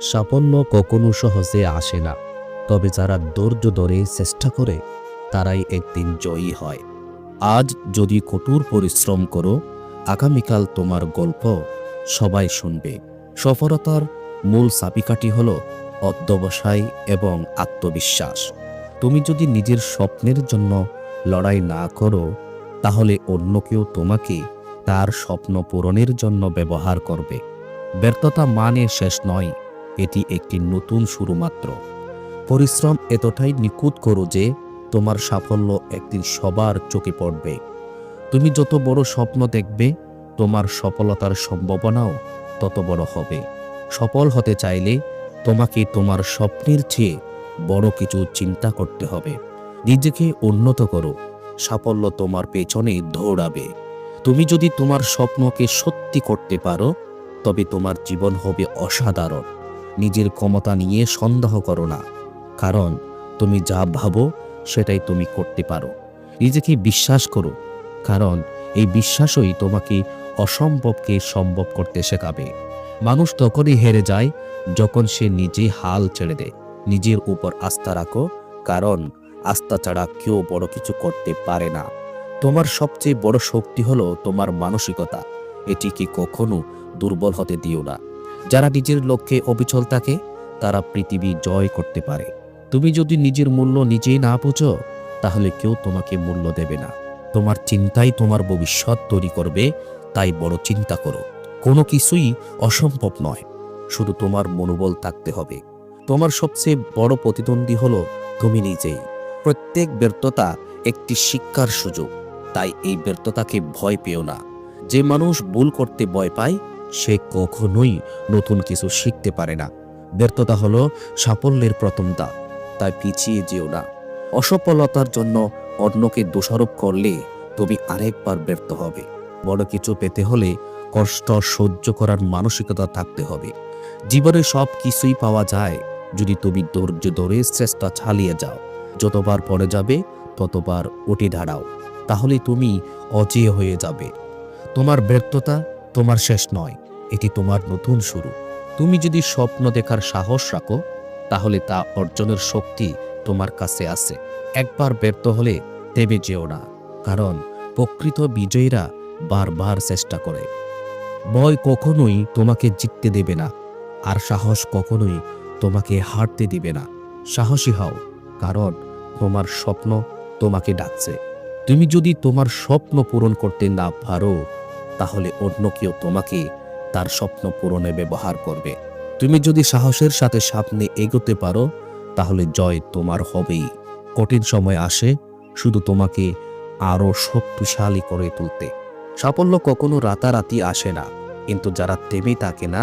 সাফল্য কখনো সহজে আসে না, তবে যারা ধৈর্য ধরে চেষ্টা করে, তারাই একদিন জয়ী হয়। আজ যদি কঠোর পরিশ্রম করো, আগামীকাল তোমার গল্প সবাই শুনবে। সফলতার মূল চাবিকাঠি হল অধ্যবসায় এবং আত্মবিশ্বাস। তুমি যদি নিজের স্বপ্নের জন্য লড়াই না করো, তাহলে অন্য কেউ তোমাকে তার স্বপ্ন পূরণের জন্য ব্যবহার করবে। ব্যর্থতা মানে শেষ নয় এটি একটি নতুন শুরু মাত্র। পরিশ্রম এতটাই নিখুঁত করো যে তোমার সাফল্য একদিন সবার চোখে পড়বে। তুমি যত বড় স্বপ্ন দেখবে, তোমার সফলতার সম্ভাবনাও তত বড় হবে। সফল হতে চাইলে তোমাকে তোমার স্বপ্নের চেয়ে বড় কিছু চিন্তা করতে হবে। নিজেকে উন্নত করো। সাফল্য তোমার পেছনে দৌড়াবে। তুমি যদি তোমার স্বপ্নকে সত্যি করতে পারো, তবে তোমার জীবন হবে অসাধারণ। নিজের ক্ষমতা নিয়ে সন্দেহ করো না। কারণ তুমি যা ভাবো, সেটাই তুমি করতে পারো। নিজেকে বিশ্বাস করো, কারণ এই বিশ্বাসই তোমাকে অসম্ভবকে সম্ভব করতে শেখাবে। মানুষ তখনই হেরে যায় যখন সে নিজে হাল ছেড়ে দেয়। নিজের উপর আস্থা রাখো, কারণ আস্থা ছাড়া কেউ বড় কিছু করতে পারে না। তোমার সবচেয়ে বড় শক্তি হলো তোমার মানসিকতা। এটিকে কখনো দুর্বল হতে দিও না। যারা নিজের লক্ষ্যে অবিচল থাকে, তারা পৃথিবী জয় করতে পারে। তুমি যদি নিজের মূল্য নিজেই না বোঝো, তাহলে কেউ তোমাকে মূল্য দেবে না। তোমার চিন্তাই তোমার ভবিষ্যৎ তৈরি করবে, তাই বড় চিন্তা করো। কোনো কিছুই অসম্ভব নয়, শুধু তোমার মনোবল থাকতে হবে। তোমার সবচেয়ে বড় প্রতিদ্বন্দ্বী হলো তুমি নিজেই। প্রত্যেক ব্যর্থতা একটি শিক্ষার সুযোগ, তাই এই ব্যর্থতাকে ভয় পেও না। যে মানুষ ভুল করতে ভয় পায় সে কখনোই নতুন কিছু শিখতে পারে না। ব্যর্থতা হলো সাফল্যের প্রথম ধাপ তাই পিছিয়ে যেও না। অসফলতার জন্য অন্যকে দোষারোপ করলে তুমি আরেকবার ব্যর্থ হবে। বড় কিছু পেতে হলে কষ্ট সহ্য করার মানসিকতা থাকতে হবে। জীবনে সব কিছুই পাওয়া যায় যদি তুমি ধৈর্য ধরে চেষ্টা চালিয়ে যাও। যতবার পড়ে যাবে, ততবার উঠে দাঁড়াও। তাহলে তুমি অজেয় হয়ে যাবে। তোমার ব্যর্থতা তোমার শেষ নয়, এটি তোমার নতুন শুরু। তুমি যদি স্বপ্ন দেখার সাহস রাখো, তাহলে তা অর্জনের শক্তি তোমার কাছে আছে। একবার ব্যর্থ হলে দেবে যেও না, কারণ প্রকৃত বিজয়ীরা বারবার চেষ্টা করে। ভয় কখনোই তোমাকে জিততে দেবে না, আর সাহস কখনোই তোমাকে হারতে দিবে না। সাহসী হও, কারণ তোমার স্বপ্ন তোমাকে ডাকছে। তুমি যদি তোমার স্বপ্ন পূরণ করতে না পারো তাহলে অন্য কেউ তোমাকে তার স্বপ্ন পূরণে ব্যবহার করবে। তুমি যদি সাহসের সাথে সামনে এগোতে পারো, তাহলে জয় তোমার হবেই। কঠিন সময় আসে শুধু তোমাকে আরও শক্তিশালী করে তুলতে। সাফল্য কখনো রাতারাতি আসে না, কিন্তু যারা থেমে থাকে না,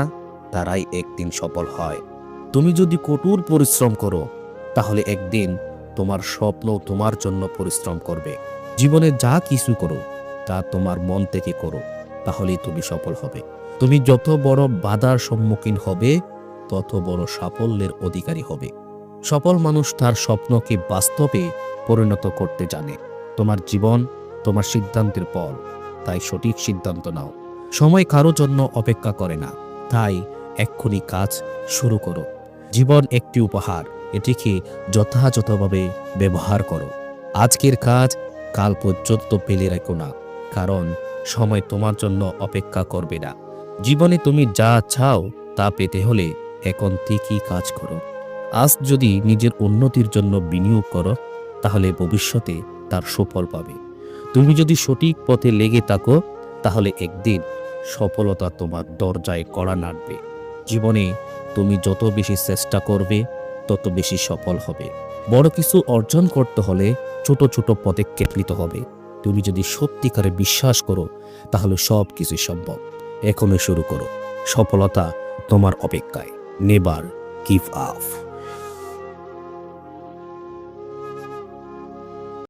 তারাই একদিন সফল হয়। তুমি যদি কঠোর পরিশ্রম করো, তাহলে একদিন তোমার স্বপ্ন তোমার জন্য পরিশ্রম করবে। জীবনে যা কিছু করো, তা তোমার মন থেকে করো। তাহলেই তুমি সফল হবে। তুমি যত বড় বাধার সম্মুখীন হবে, তত বড় সাফল্যের অধিকারী হবে। সফল মানুষ তার স্বপ্নকে বাস্তবে পরিণত করতে জানে। তোমার জীবন, তোমার সিদ্ধান্তের পর। তাই সঠিক সিদ্ধান্ত নাও। সময় কারও জন্য অপেক্ষা করে না। তাই এক্ষুনি কাজ শুরু করো। জীবন একটি উপহার। এটিকে যথাযথভাবে ব্যবহার করো। আজকের কাজ কাল পর্যন্ত পেলে রেখো না। কারণ সময় তোমার জন্য অপেক্ষা করবে না। জীবনে তুমি যা চাও তা পেতে হলে এখন থেকেই কাজ করো। আজ যদি নিজের উন্নতির জন্য বিনিয়োগ করো, তাহলে ভবিষ্যতে তার সুফল পাবে। তুমি যদি সঠিক পথে লেগে থাকো, তাহলে একদিন সফলতা তোমার দরজায় কড়া নাড়বে। জীবনে তুমি যত বেশি চেষ্টা করবে, তত বেশি সফল হবে। বড় কিছু অর্জন করতে হলে ছোট ছোট পদক্ষেপ নিতে হবে। তুমি যদি সত্যিকারে বিশ্বাস করো, তাহলে সব কিছু সম্ভব। এখনই শুরু করো। সফলতা তোমার অপেক্ষায়। নেবার গিভ আফ